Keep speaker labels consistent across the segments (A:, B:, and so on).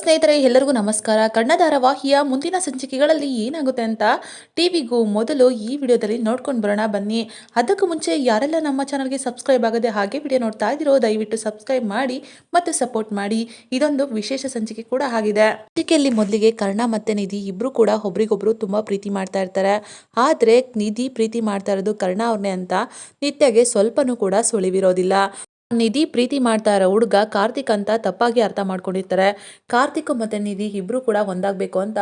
A: ಸ್ನೇಹಿತರೆ, ಎಲ್ಲರಿಗೂ ನಮಸ್ಕಾರ. ಕನ್ನಡ ಧಾರಾವಾಹಿಯ ಮುಂದಿನ ಸಂಚಿಕೆಗಳಲ್ಲಿ ಏನಾಗುತ್ತೆ ಅಂತ ಟಿವಿಗೂ ಮೊದಲು ಈ ವಿಡಿಯೋದಲ್ಲಿ ನೋಡ್ಕೊಂಡು ಬರೋಣ, ಬನ್ನಿ. ಅದಕ್ಕೂ ಮುಂಚೆ ಯಾರೆಲ್ಲ ನಮ್ಮ ಚಾನಲ್ಗೆ ಸಬ್ಸ್ಕ್ರೈಬ್ ಆಗದೆ ಹಾಗೆ ವಿಡಿಯೋ ನೋಡ್ತಾ ಇದ್ದೀರೋ, ದಯವಿಟ್ಟು ಸಬ್ಸ್ಕ್ರೈಬ್ ಮಾಡಿ ಮತ್ತು ಸಪೋರ್ಟ್ ಮಾಡಿ. ಇದೊಂದು ವಿಶೇಷ ಸಂಚಿಕೆ ಕೂಡ ಆಗಿದೆ. ಸಂಚಿಕೆಯಲ್ಲಿ ಮೊದಲಿಗೆ ಕರ್ಣ ಮತ್ತೆ ನಿಧಿ ಇಬ್ರು ಕೂಡ ಒಬ್ರಿಗೊಬ್ರು ತುಂಬಾ ಪ್ರೀತಿ ಮಾಡ್ತಾ ಇರ್ತಾರೆ. ಆದರೆ ನಿಧಿ ಪ್ರೀತಿ ಮಾಡ್ತಾ ಇರೋದು ಕರ್ಣ ಅವ್ರನ್ನೇ ಅಂತ ನಿತ್ಯಗೆ ಸ್ವಲ್ಪನೂ ಕೂಡ ಸುಳಿವಿರೋದಿಲ್ಲ. ನಿಧಿ ಪ್ರೀತಿ ಮಾಡ್ತಾ ಇರೋ ಹುಡುಗ ಕಾರ್ತಿಕ್ ಅಂತ ತಪ್ಪಾಗಿ ಅರ್ಥ ಮಾಡ್ಕೊಂಡಿರ್ತಾರೆ. ಕಾರ್ತಿಕ್ ಮತ್ತೆ ನಿಧಿ ಇಬ್ರು ಕೂಡ ಒಂದಾಗಬೇಕು ಅಂತ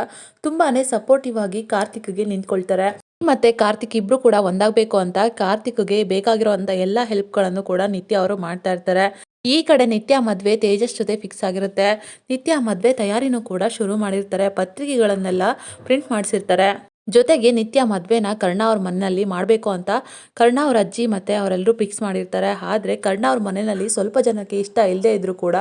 A: ತುಂಬಾನೇ ಸಪೋರ್ಟಿವ್ ಆಗಿ ಕಾರ್ತಿಕ್ಗೆ ನಿಂತ್ಕೊಳ್ತಾರೆ. ಮತ್ತೆ ಕಾರ್ತಿಕ್ ಇಬ್ರು ಕೂಡ ಒಂದಾಗಬೇಕು ಅಂತ ಕಾರ್ತಿಕ್ಗೆ ಬೇಕಾಗಿರುವಂತ ಎಲ್ಲ ಹೆಲ್ಪ್ಗಳನ್ನು ಕೂಡ ನಿತ್ಯ ಅವರು ಮಾಡ್ತಾ ಇರ್ತಾರೆ. ಈ ಕಡೆ ನಿತ್ಯ ಮದ್ವೆ ತೇಜಸ್ ಜೊತೆ ಫಿಕ್ಸ್ ಆಗಿರುತ್ತೆ. ನಿತ್ಯ ಮದ್ವೆ ತಯಾರಿನೂ ಕೂಡ ಶುರು ಮಾಡಿರ್ತಾರೆ. ಪತ್ರಿಕೆಗಳನ್ನೆಲ್ಲ ಪ್ರಿಂಟ್ ಮಾಡಿಸಿರ್ತಾರೆ. ಜೊತೆಗೆ ನಿತ್ಯ ಮದುವೆನ ಕರ್ಣ ಅವ್ರ ಮನೆಯಲ್ಲಿ ಮಾಡಬೇಕು ಅಂತ ಕರ್ಣ ಅವ್ರ ಅಜ್ಜಿ ಮತ್ತು ಅವರೆಲ್ಲರೂ ಫಿಕ್ಸ್ ಮಾಡಿರ್ತಾರೆ. ಆದರೆ ಕರ್ಣ ಅವ್ರ ಮನೆಯಲ್ಲಿ ಸ್ವಲ್ಪ ಜನಕ್ಕೆ ಇಷ್ಟ ಇಲ್ಲದೆ ಇದ್ದರೂ ಕೂಡ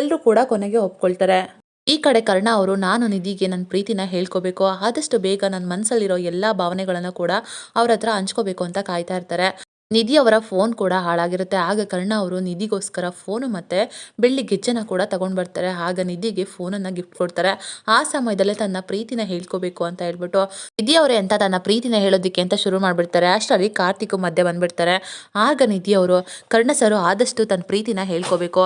A: ಎಲ್ಲರೂ ಕೂಡ ಕೊನೆಗೆ ಒಪ್ಕೊಳ್ತಾರೆ. ಈ ಕಡೆ ಕರ್ಣ ಅವರು, ನಾನು ನಿಧಿಗೆ ನನ್ನ ಪ್ರೀತಿನ ಹೇಳ್ಕೋಬೇಕು. ಆದಷ್ಟು ಬೇಗ ನನ್ನ ಮನಸ್ಸಲ್ಲಿರೋ ಎಲ್ಲ ಭಾವನೆಗಳನ್ನು ಕೂಡ ಅವ್ರ ಹತ್ರ ಹಂಚ್ಕೋಬೇಕು ಅಂತ ಕಾಯ್ತಾ ಇರ್ತಾರೆ. ನಿಧಿ ಅವರ ಫೋನ್ ಕೂಡ ಹಾಳಾಗಿರುತ್ತೆ. ಆಗ ಕರ್ಣ ಅವರು ನಿಧಿಗೋಸ್ಕರ ಫೋನು ಮತ್ತೆ ಬೆಳ್ಳಿ ಗೆಜ್ಜೆನ ಕೂಡ ತಗೊಂಡ್ ಬರ್ತಾರೆ. ಆಗ ನಿಧಿಗೆ ಫೋನನ್ನ ಗಿಫ್ಟ್ ಕೊಡ್ತಾರೆ. ಆ ಸಮಯದಲ್ಲೇ ತನ್ನ ಪ್ರೀತಿನ ಹೇಳ್ಕೋಬೇಕು ಅಂತ ಹೇಳ್ಬಿಟ್ಟು ನಿಧಿ ಅವರೇ ಅಂತ ತನ್ನ ಪ್ರೀತಿನ ಹೇಳೋದಕ್ಕೆ ಅಂತ ಶುರು ಮಾಡ್ಬಿಡ್ತಾರೆ. ಅಷ್ಟರಲ್ಲಿ ಕಾರ್ತಿಕ್ ಮಧ್ಯೆ ಬಂದ್ಬಿಡ್ತಾರೆ. ಆಗ ನಿಧಿ ಅವರು, ಕರ್ಣ ಸರು, ಆದಷ್ಟು ತನ್ನ ಪ್ರೀತಿನ ಹೇಳ್ಕೋಬೇಕು.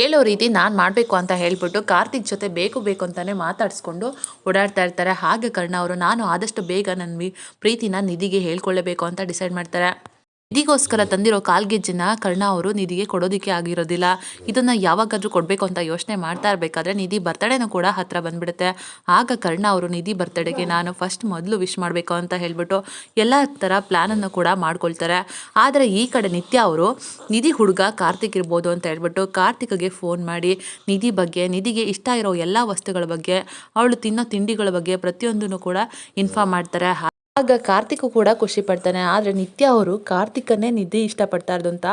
A: ಹೇಳೋ ರೀತಿ ನಾನು ಮಾಡಬೇಕು ಅಂತ ಹೇಳ್ಬಿಟ್ಟು ಕಾರ್ತಿಕ್ ಜೊತೆ ಬೇಕು ಬೇಕು ಅಂತಾನೆ ಮಾತಾಡಿಸ್ಕೊಂಡು ಓಡಾಡ್ತಾ ಇರ್ತಾರೆ. ಹಾಗೆ ಕರ್ಣ ಅವರು, ನಾನು ಆದಷ್ಟು ಬೇಗ ನನ್ನ ಪ್ರೀತಿನ ನಿಧಿಗೆ ಹೇಳ್ಕೊಳ್ಳಬೇಕು ಅಂತ ಡಿಸೈಡ್ ಮಾಡ್ತಾರೆ. ನಿಧಿಗೋಸ್ಕರ ತಂದಿರೋ ಕಾಲ್ಗೆಜ್ಜನ್ನ ಕರ್ಣ ಅವರು ನಿಧಿಗೆ ಕೊಡೋದಕ್ಕೆ ಆಗಿರೋದಿಲ್ಲ. ಇದನ್ನ ಯಾವಾಗಾದ್ರೂ ಕೊಡಬೇಕು ಅಂತ ಯೋಚನೆ ಮಾಡ್ತಾ ಇರಬೇಕಾದ್ರೆ ನಿಧಿ ಬರ್ತಡೇನೂ ಕೂಡ ಹತ್ರ ಬಂದ್ಬಿಡುತ್ತೆ. ಆಗ ಕರ್ಣ ಅವರು ನಿಧಿ ಬರ್ತಡೇಗೆ ನಾನು ಫಸ್ಟ್ ಮೊದಲು ವಿಶ್ ಮಾಡಬೇಕು ಅಂತ ಹೇಳ್ಬಿಟ್ಟು ಎಲ್ಲ ಥರ ಪ್ಲ್ಯಾನನ್ನು ಕೂಡ ಮಾಡ್ಕೊಳ್ತಾರೆ. ಆದರೆ ಈ ಕಡೆ ನಿತ್ಯ ಅವರು, ನಿಧಿ ಹುಡುಗ ಕಾರ್ತಿಕ್ ಇರ್ಬೋದು ಅಂತ ಹೇಳ್ಬಿಟ್ಟು ಕಾರ್ತಿಕ್ಗೆ ಫೋನ್ ಮಾಡಿ, ನಿಧಿ ಬಗ್ಗೆ, ನಿಧಿಗೆ ಇಷ್ಟ ಇರೋ ಎಲ್ಲ ವಸ್ತುಗಳ ಬಗ್ಗೆ, ಅವಳು ತಿನ್ನೋ ತಿಂಡಿಗಳ ಬಗ್ಗೆ ಪ್ರತಿಯೊಂದನ್ನು ಕೂಡ ಇನ್ಫಾರ್ಮ್ ಮಾಡ್ತಾರೆ. ಆಗ ಕಾರ್ತಿಕ್ ಕೂಡ ಖುಷಿ ಪಡ್ತಾನೆ. ಆದರೆ ನಿತ್ಯ ಅವರು ಕಾರ್ತಿಕನ್ನೇ ನಿದ್ದೆ ಇಷ್ಟಪಡ್ತಾ ಇರೋದು ಅಂತ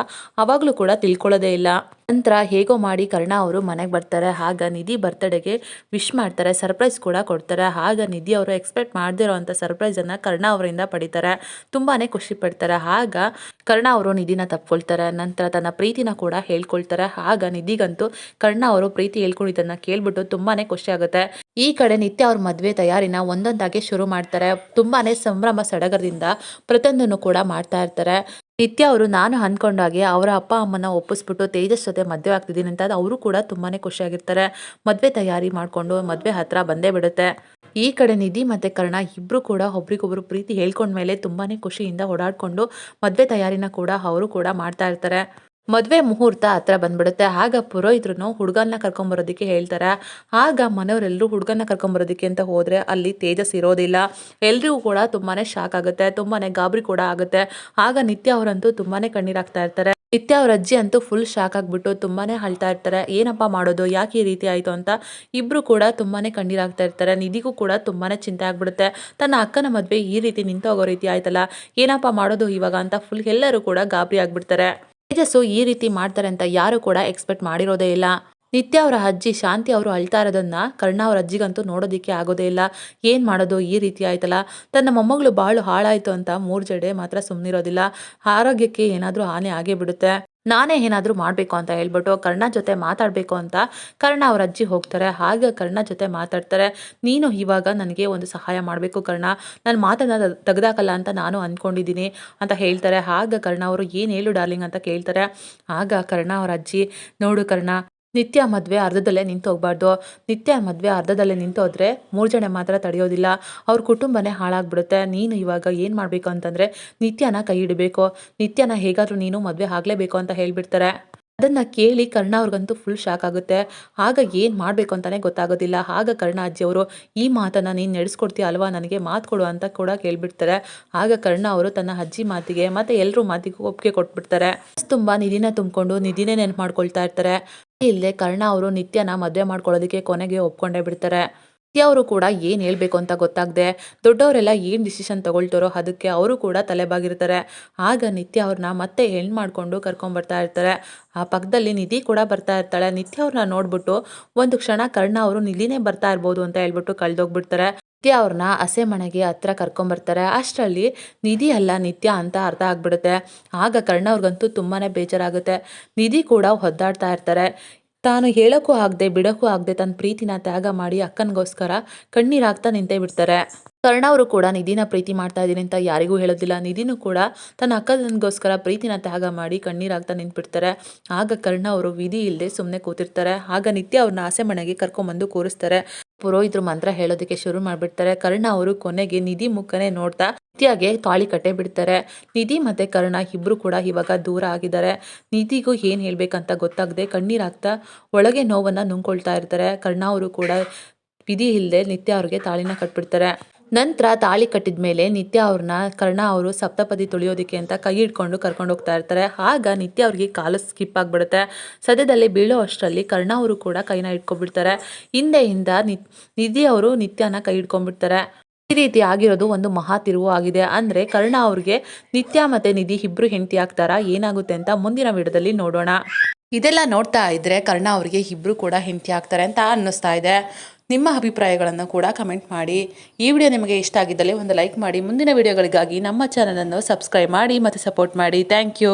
A: ಅವಾಗಲೂ ಕೂಡ ತಿಳ್ಕೊಳ್ಳೋದೇ ಇಲ್ಲ. ನಂತರ ಹೇಗೋ ಮಾಡಿ ಕರ್ಣ ಅವರು ಮನೆಗೆ ಬರ್ತಾರೆ. ಆಗ ನಿಧಿ ಬರ್ತಡೆಗೆ ವಿಶ್ ಮಾಡ್ತಾರೆ. ಸರ್ಪ್ರೈಸ್ ಕೂಡ ಕೊಡ್ತಾರೆ. ಆಗ ನಿಧಿ ಅವರು ಎಕ್ಸ್ಪೆಕ್ಟ್ ಮಾಡದಿರೋ ಅಂಥ ಸರ್ಪ್ರೈಸನ್ನು ಕರ್ಣ ಅವರಿಂದ ಪಡಿತಾರೆ. ತುಂಬಾ ಖುಷಿ ಪಡ್ತಾರೆ. ಆಗ ಕರ್ಣ ಅವರು ನಿಧಿನ ತಪ್ಕೊಳ್ತಾರೆ. ನಂತರ ತನ್ನ ಪ್ರೀತಿನ ಕೂಡ ಹೇಳ್ಕೊಳ್ತಾರೆ. ಆಗ ನಿಧಿಗಂತೂ ಕರ್ಣ ಅವರು ಪ್ರೀತಿ ಹೇಳ್ಕೊಂಡಿದ್ದನ್ನ ಕೇಳ್ಬಿಟ್ಟು ತುಂಬಾ ಖುಷಿ ಆಗುತ್ತೆ. ಈ ಕಡೆ ನಿತ್ಯ ಅವ್ರ ಮದುವೆ ತಯಾರಿನ ಒಂದೊಂದಾಗಿ ಶುರು ಮಾಡ್ತಾರೆ. ತುಂಬಾ ಸಂಭ್ರಮ ಸಡಗರದಿಂದ ಪ್ರತಿಯೊಂದನ್ನು ಕೂಡ ಮಾಡ್ತಾ ಇರ್ತಾರೆ. ನಿತ್ಯ ಅವರು ನಾನು ಅಂದ್ಕೊಂಡಾಗೆ ಅವರ ಅಪ್ಪ ಅಮ್ಮನ ಒಪ್ಪಿಸ್ಬಿಟ್ಟು ತೇಜಸ್ ಜೊತೆ ಮದುವೆ ಆಗ್ತಿದ್ದೀನಿ ಅಂತ ಅವರು ಕೂಡ ತುಂಬಾ ಖುಷಿಯಾಗಿರ್ತಾರೆ. ಮದುವೆ ತಯಾರಿ ಮಾಡಿಕೊಂಡು ಮದುವೆ ಹತ್ರ ಬಂದೇ ಬಿಡುತ್ತೆ. ಈ ಕಡೆ ನಿಧಿ ಮತ್ತು ಕರ್ಣ ಇಬ್ಬರು ಕೂಡ ಒಬ್ರಿಗೊಬ್ರು ಪ್ರೀತಿ ಹೇಳ್ಕೊಂಡ್ಮೇಲೆ ತುಂಬಾ ಖುಷಿಯಿಂದ ಓಡಾಡಿಕೊಂಡು ಮದುವೆ ತಯಾರಿನ ಕೂಡ ಅವರು ಕೂಡ ಮಾಡ್ತಾ ಇರ್ತಾರೆ. ಮದುವೆ ಮುಹೂರ್ತ ಹತ್ರ ಬಂದ್ಬಿಡುತ್ತೆ. ಆಗ ಪುರೋಹಿತರು ಹುಡುಗನ್ನ ಕರ್ಕೊಂಬರೋದಕ್ಕೆ ಹೇಳ್ತಾರೆ. ಆಗ ಮನೆಯವರೆಲ್ಲರೂ ಹುಡುಗನ್ನ ಕರ್ಕೊಂಬರೋದಕ್ಕೆ ಅಂತ ಹೋದ್ರೆ ಅಲ್ಲಿ ತೇಜಸ್ ಇರೋದಿಲ್ಲ. ಎಲ್ರಿಗೂ ಕೂಡ ತುಂಬಾನೇ ಶಾಕ್ ಆಗುತ್ತೆ. ತುಂಬಾನೇ ಗಾಬರಿ ಕೂಡ ಆಗುತ್ತೆ. ಆಗ ನಿತ್ಯ ಅವರಂತೂ ತುಂಬಾನೇ ಕಣ್ಣೀರಾಗ್ತಾ ಇರ್ತಾರೆ. ನಿತ್ಯ ಅವ್ರ ಅಜ್ಜಿ ಅಂತೂ ಫುಲ್ ಶಾಕ್ ಆಗ್ಬಿಟ್ಟು ತುಂಬಾನೇ ಅಳ್ತಾ ಇರ್ತಾರೆ. ಏನಪ್ಪ ಮಾಡೋದು? ಯಾಕೆ ಈ ರೀತಿ ಆಯ್ತು ಅಂತ? ಇಬ್ರು ಕೂಡ ತುಂಬಾನೇ ಕಣ್ಣೀರಾಗ್ತಾ ಇರ್ತಾರೆ. ನಿಧಿಗೂ ಕೂಡ ತುಂಬಾನೇ ಚಿಂತೆ ಆಗ್ಬಿಡುತ್ತೆ. ತನ್ನ ಅಕ್ಕನ ಮದ್ವೆ ಈ ರೀತಿ ನಿಂತೋಗೋ ರೀತಿ ಆಯ್ತಲ್ಲ? ಏನಪ್ಪ ಮಾಡೋದು ಇವಾಗ ಅಂತ ಫುಲ್ ಎಲ್ಲರೂ ಕೂಡ ಗಾಬರಿ ಆಗ್ಬಿಡ್ತಾರೆ. ತೇಜಸ್ಸು ಈ ರೀತಿ ಮಾಡ್ತಾರೆ ಅಂತ ಯಾರು ಕೂಡ ಎಕ್ಸ್ಪೆಕ್ಟ್ ಮಾಡಿರೋದೇ ಇಲ್ಲ. ನಿತ್ಯ ಅವರ ಅಜ್ಜಿ ಶಾಂತಿ ಅವರು ಅಳ್ತಾ ಇರೋದನ್ನ ಕರ್ಣ ಅವ್ರ ಅಜ್ಜಿಗಂತೂ ನೋಡೋದಿಕ್ಕೆ ಆಗೋದೇ ಇಲ್ಲ. ಏನ್ ಮಾಡೋದು ಈ ರೀತಿ ಆಯ್ತಲ್ಲ? ತನ್ನ ಮೊಮ್ಮಗಳು ಬಾಳು ಹಾಳಾಯ್ತು ಅಂತ ಮೂರ್ ಜಡೆ ಮಾತ್ರ ಸುಮ್ಮನಿರೋದಿಲ್ಲ ಆರೋಗ್ಯಕ್ಕೆ ಏನಾದ್ರೂ ಹಾನಿ ಆಗೇ ಬಿಡುತ್ತೆ. ನಾನೇ ಏನಾದರೂ ಮಾಡಬೇಕು ಅಂತ ಹೇಳ್ಬಿಟ್ಟು ಕರ್ಣ ಜೊತೆ ಮಾತಾಡಬೇಕು ಅಂತ ಕರ್ಣ ಅವ್ರ ಅಜ್ಜಿ ಹೋಗ್ತಾರೆ. ಹಾಗೆ ಕರ್ಣ ಜೊತೆ ಮಾತಾಡ್ತಾರೆ. ನೀನು ಇವಾಗ ನನಗೆ ಒಂದು ಸಹಾಯ ಮಾಡಬೇಕು ಕರ್ಣ. ನಾನು ಮಾತನ್ನ ತೆಗೆದಾಕಲ್ಲ ಅಂತ ನಾನು ಅಂದ್ಕೊಂಡಿದ್ದೀನಿ ಅಂತ ಹೇಳ್ತಾರೆ. ಆಗ ಕರ್ಣ ಅವರು, ಏನು ಹೇಳು ಡಾರ್ಲಿಂಗ್? ಅಂತ ಕೇಳ್ತಾರೆ. ಆಗ ಕರ್ಣ ಅವ್ರ ಅಜ್ಜಿ, ನೋಡು ಕರ್ಣ ನಿತ್ಯ ಮದುವೆ ಅರ್ಧದಲ್ಲೇ ನಿಂತು ಹೋಗ್ಬಾರ್ದು ನಿತ್ಯ ಮದುವೆ ಅರ್ಧದಲ್ಲೇ ನಿಂತೋದ್ರೆ ಮೂರು ಜನ ಮಾತ್ರ ತಡೆಯೋದಿಲ್ಲ. ಅವ್ರ ಕುಟುಂಬನೇ ಹಾಳಾಗ್ಬಿಡುತ್ತೆ. ನೀನು ಇವಾಗ ಏನು ಮಾಡಬೇಕು ಅಂತಂದರೆ ನಿತ್ಯನ ಕೈ ಹಿಡಬೇಕು. ನಿತ್ಯನ ಹೇಗಾದರೂ ನೀನು ಮದುವೆ ಆಗಲೇಬೇಕು ಅಂತ ಹೇಳಿಬಿಡ್ತಾರೆ. ಅದನ್ನ ಕೇಳಿ ಕರ್ಣ ಅವ್ರಿಗಂತೂ ಫುಲ್ ಶಾಕ್ ಆಗುತ್ತೆ. ಆಗ ಏನು ಮಾಡಬೇಕು ಅಂತಾನೆ ಗೊತ್ತಾಗೋದಿಲ್ಲ. ಆಗ ಕರ್ಣ ಅಜ್ಜಿಯವರು, ಈ ಮಾತನ್ನು ನೀನು ನಡೆಸ್ಕೊಡ್ತೀಯ ಅಲ್ವಾ? ನನಗೆ ಮಾತು ಕೊಡು ಅಂತ ಕೂಡ ಕೇಳಿಬಿಡ್ತಾರೆ. ಆಗ ಕರ್ಣ ಅವರು ತನ್ನ ಅಜ್ಜಿ ಮಾತಿಗೆ ಮತ್ತೆ ಎಲ್ಲರೂ ಮಾತಿಗೂ ಒಪ್ಪಿಗೆ ಕೊಟ್ಬಿಡ್ತಾರೆ. ತುಂಬ ನಿಧಿನ ತುಂಬಿಕೊಂಡು ನಿಧಿನೇ ನೆನಪು ಮಾಡ್ಕೊಳ್ತಾ ಇರ್ತಾರೆ. ಇಲ್ಲದೆ ಕರ್ಣ ಅವರು ನಿತ್ಯನ ಮದುವೆ ಮಾಡ್ಕೊಳ್ಳೋದಕ್ಕೆ ಕೊನೆಗೆ ಒಪ್ಕೊಂಡೇ ಬಿಡ್ತಾರೆ. ಅವರು ಕೂಡ ಏನು ಹೇಳಬೇಕು ಅಂತ ಗೊತ್ತಾಗದೆ, ದೊಡ್ಡವರೆಲ್ಲ ಏನು ಡಿಸಿಷನ್ ತಗೊಳ್ತಾರೋ ಅದಕ್ಕೆ ಅವರು ಕೂಡ ತಲೆಬಾಗಿರ್ತಾರೆ. ಆಗ ನಿತ್ಯ ಅವ್ರನ್ನ ಮತ್ತೆ ಹೆಣ್ಣು ಮಾಡಿಕೊಂಡು ಕರ್ಕೊಂಬರ್ತಾ ಇರ್ತಾರೆ. ಆ ಪಕ್ಕದಲ್ಲಿ ನಿಧಿ ಕೂಡ ಬರ್ತಾ ಇರ್ತಾಳೆ. ನಿತ್ಯ ಅವ್ರನ್ನ ನೋಡ್ಬಿಟ್ಟು ಒಂದು ಕ್ಷಣ ಕರ್ಣ ಅವರು ನಿಧಿನೇ ಬರ್ತಾ ಇರ್ಬೋದು ಅಂತ ಹೇಳ್ಬಿಟ್ಟು ಕಳೆದೋಗ್ಬಿಡ್ತಾರೆ. ನಿತ್ಯ ಅವ್ರನ್ನ ಹಸೆ ಮನೆಗೆ ಹತ್ರ ಕರ್ಕೊಂಬರ್ತಾರೆ ಅಷ್ಟರಲ್ಲಿ ನಿಧಿ ಅಲ್ಲ ನಿತ್ಯ ಅಂತ ಅರ್ಥ ಆಗ್ಬಿಡುತ್ತೆ. ಆಗ ಕರ್ಣ ಅವ್ರಿಗಂತೂ ತುಂಬಾ ಬೇಜಾರಾಗುತ್ತೆ. ನಿಧಿ ಕೂಡ ಒದ್ದಾಡ್ತಾ ಇರ್ತಾರೆ. ತಾನು ಹೇಳೋಕ್ಕೂ ಆಗದೆ ಬಿಡೋಕ್ಕೂ ಆಗದೆ ತನ್ನ ಪ್ರೀತಿನ ತ್ಯಾಗ ಮಾಡಿ ಅಕ್ಕನಿಗೋಸ್ಕರ ಕಣ್ಣೀರಾಗ್ತಾ ನಿಂತೇ ಬಿಡ್ತಾರೆ. ಕರ್ಣ ಅವರು ಕೂಡ ನಿಧಿನ ಪ್ರೀತಿ ಮಾಡ್ತಾ ಇದ್ದೀನಿ ಅಂತ ಯಾರಿಗೂ ಹೇಳೋದಿಲ್ಲ. ನಿಧಿನೂ ಕೂಡ ತನ್ನ ಅಕ್ಕನಿಗೋಸ್ಕರ ಪ್ರೀತಿನ ತ್ಯಾಗ ಮಾಡಿ ಕಣ್ಣೀರಾಗ್ತಾ ನಿಂತ್ಬಿಡ್ತಾರೆ. ಆಗ ಕರ್ಣ ಅವರು ವಿಧಿ ಇಲ್ಲದೆ ಸುಮ್ಮನೆ ಕೂತಿರ್ತಾರೆ. ಆಗ ನಿತ್ಯ ಅವ್ರನ್ನ ಆಸೆ ಮನೆಗೆ ಕರ್ಕೊಂಬಂದು ಕೂರಿಸ್ತಾರೆ. ಪುರೋಹಿತರು ಮಂತ್ರ ಹೇಳೋದಕ್ಕೆ ಶುರು ಮಾಡಿಬಿಡ್ತಾರೆ. ಕರ್ಣ ಅವರು ಕೊನೆಗೆ ನಿಧಿ ಮುಖನೇ ನೋಡ್ತಾ ನಿತ್ಯಾಗೆ ತಾಳಿ ಕಟ್ಟೆ ಬಿಡ್ತಾರೆ. ನಿಧಿ ಮತ್ತೆ ಕರ್ಣ ಇಬ್ರು ಕೂಡ ಇವಾಗ ದೂರ ಆಗಿದ್ದಾರೆ. ನಿಧಿಗೂ ಏನು ಹೇಳ್ಬೇಕಂತ ಗೊತ್ತಾಗದೆ ಕಣ್ಣೀರಾಗ್ತಾ ಒಳಗೆ ನೋವನ್ನ ನುಂಗ್ಕೊಳ್ತಾ ಇರ್ತಾರೆ. ಕರ್ಣ ಅವರು ಕೂಡ ವಿಧಿ ಇಲ್ಲದೆ ನಿತ್ಯ ಅವ್ರಿಗೆ ತಾಳಿನ ಕಟ್ಬಿಡ್ತಾರೆ. ನಂತರ ತಾಳಿ ಕಟ್ಟಿದ ಮೇಲೆ ನಿತ್ಯ ಅವ್ರನ್ನ, ಕರ್ಣ ಅವರು ಸಪ್ತಪದಿ ತುಳಿಯೋದಕ್ಕೆ ಅಂತ ಕೈ ಹಿಡ್ಕೊಂಡು ಕರ್ಕೊಂಡು ಹೋಗ್ತಾ ಇರ್ತಾರೆ. ಆಗ ನಿತ್ಯ ಅವ್ರಿಗೆ ಕಾಲು ಸ್ಕಿಪ್ ಆಗಿಬಿಡುತ್ತೆ. ಸದ್ಯದಲ್ಲಿ ಬೀಳೋ ಅಷ್ಟರಲ್ಲಿ ಕರ್ಣ ಅವರು ಕೂಡ ಕೈನ ಇಟ್ಕೊಂಡ್ಬಿಡ್ತಾರೆ ಹಿಂದೆಯಿಂದ ನಿತ್, ನಿಧಿ ಅವರು ನಿತ್ಯನ ಕೈ ಹಿಡ್ಕೊಂಡ್ಬಿಡ್ತಾರೆ. ಈ ರೀತಿ ಆಗಿರೋದು ಒಂದು ಮಹಾ ತಿರುವು ಆಗಿದೆ. ಅಂದರೆ ಕರ್ಣ ಅವ್ರಿಗೆ ನಿತ್ಯ ಮತ್ತು ನಿಧಿ ಇಬ್ಬರು ಹೆಂಡತಿ ಆಗ್ತಾರಾ, ಏನಾಗುತ್ತೆ ಅಂತ ಮುಂದಿನ ವಿಡಿಯೋದಲ್ಲಿ ನೋಡೋಣ. ಇದೆಲ್ಲ ನೋಡ್ತಾ ಇದ್ರೆ ಕರ್ಣ ಅವರಿಗೆ ಇಬ್ಬರು ಕೂಡ ಹೆಂಡತಿ ಆಗ್ತಾರೆ ಅಂತ ಅನ್ನಿಸ್ತಾ ಇದೆ. ನಿಮ್ಮ ಅಭಿಪ್ರಾಯಗಳನ್ನು ಕೂಡ ಕಮೆಂಟ್ ಮಾಡಿ. ಈ ವಿಡಿಯೋ ನಿಮಗೆ ಇಷ್ಟ ಆಗಿದ್ದಲ್ಲಿ ಒಂದು ಲೈಕ್ ಮಾಡಿ. ಮುಂದಿನ ವಿಡಿಯೋಗಳಿಗಾಗಿ ನಮ್ಮ ಚಾನಲನ್ನು ಸಬ್ಸ್ಕ್ರೈಬ್ ಮಾಡಿ ಮತ್ತು ಸಪೋರ್ಟ್ ಮಾಡಿ. Thank you.